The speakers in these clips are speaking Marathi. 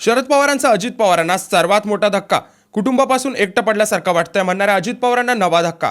शरद पवारांचा अजित पवारांना सर्वात मोठा धक्का. कुटुंबापासून एकटं पडल्यासारखा वाटतंय म्हणणाऱ्या अजित पवारांना नवा धक्का.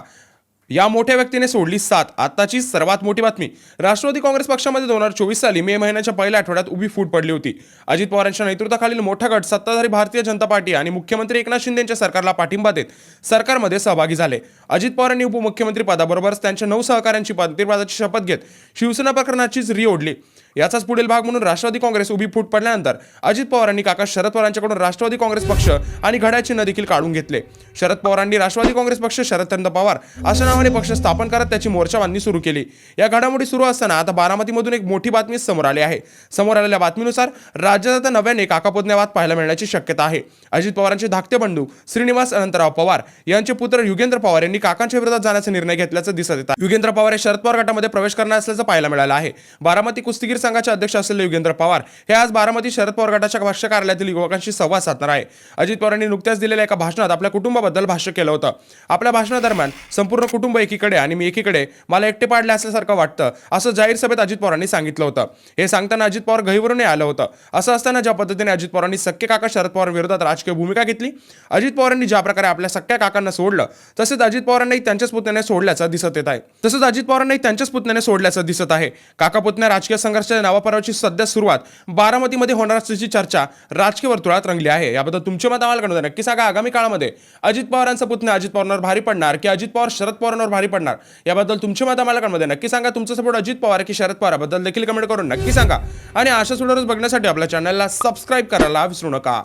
या मोठ्या व्यक्तीने सोडली साथ आताची सर्वात मोठी बातमी. राष्ट्रवादी काँग्रेस पक्षामध्ये दोन हजार चोवीस साली मे महिन्याच्या पहिल्या आठवड्यात उभी फूट पडली होती. अजित पवारांच्या नेतृत्वाखालील मोठा गट सत्ताधारी भारतीय जनता पार्टी आणि मुख्यमंत्री एकनाथ शिंदे यांच्या सरकारला पाठिंबा देत सरकारमध्ये सहभागी झाले. अजित पवारांनी उपमुख्यमंत्री पदाबरोबरच त्यांच्या नऊ सहकाऱ्यांची मंत्रिपदाची शपथ घेत शिवसेना प्रकरणाचीच री ओढली. याचाच पुढील भाग म्हणून राष्ट्रवादी काँग्रेस उभी फूट पडल्यानंतर अजित पवारांनी काका शरद पवारांच्याकडून राष्ट्रवादी काँग्रेस पक्ष आणि घड्याळ देखील काढून घेतले. शरद पवारांनी राष्ट्रवादी काँग्रेस पक्ष शरदचंद्र पवार अशा नावाने पक्ष स्थापन करत त्याची मोर्चाबांधणी सुरू केली. या घडामोडी सुरू असताना आता बारामतीमधून एक मोठी बातमी समोर आली आहे. समोर आलेल्या बातमीनुसार राज्यात आता नव्याने काकापोतण्यावाद पाहायला मिळण्याची शक्यता आहे. अजित पवारांचे धाकटे बंधू श्रीनिवास अनंतराव पवार यांचे पुत्र युगेंद्र पवार यांनी काकांच्या विरोधात जाण्याचा निर्णय घेतल्याचं दिसत येतात युगेंद्र पवार हे शरद पवार गटामध्ये प्रवेश करणार असल्याचं पाहायला मिळालं आहे. बारामती कुस्तीगीर संघाचे अध्यक्ष असलेले युगेंद्र पवार हे आज बारामती शरद पवार गटाच्या पक्ष कार्यालयातील युवकांशी संवाद साधणार आहे. अजित पवारांनी नुकत्याच दिलेल्या एका भाषणात आपल्या कुटुंबाबद्दल भाष्य केलं होतं. आपल्या भाषणादरम्यान संपूर्ण कुटुंब एकीकडे आणि मी एकीकडे मला एकटे पाडले असल्यासारखं वाटतं असं जाहीर सभेत अजित पवारांनी सांगितलं होतं. हे सांगताना अजित पवार गहीवरूनही आलं होतं. असं असताना ज्या पद्धतीने अजित पवारांनी सक्के काका शरद पवार विरोधात राजकीय भूमिका घेतली अजित पवारांनी ज्या प्रकारे आपल्या सख्या काकांना सोडलं तसेच अजित पवारांनाही त्यांच्याच पुतण्याने सोडल्याचं दिसत येत आहे. तसंच अजित पवारांनाही त्यांच्याच पुतण्याने सोडल्याचं दिसत आहे. काका पुतण्या राजकीय संघर्षाच्या नावापरावाची सध्या सुरुवात बारामतीमध्ये होणार असल्याची चर्चा राजकीय वर्तुळात रंगली आहे. याबद्दल तुमचे मत आम्हाला कळवलं नक्की सांगा आगामी काळामध्ये अजित अजित पवारांचा पुतण्या अजित पवारांवर भारी पडणार की अजित पवार शरद पवारांवर भारी पडणार? याबद्दल तुमची मत आम्हाला कळमध्ये. नक्की सांगा तुमचं सपोर्ट अजित पवार की शरद पवाराबद्दल देखील कमेंट करून नक्की सांगा. आणि आशा सुद्धा बघण्यासाठी आपल्या चॅनलला सबस्क्राईब करायला विसरू नका.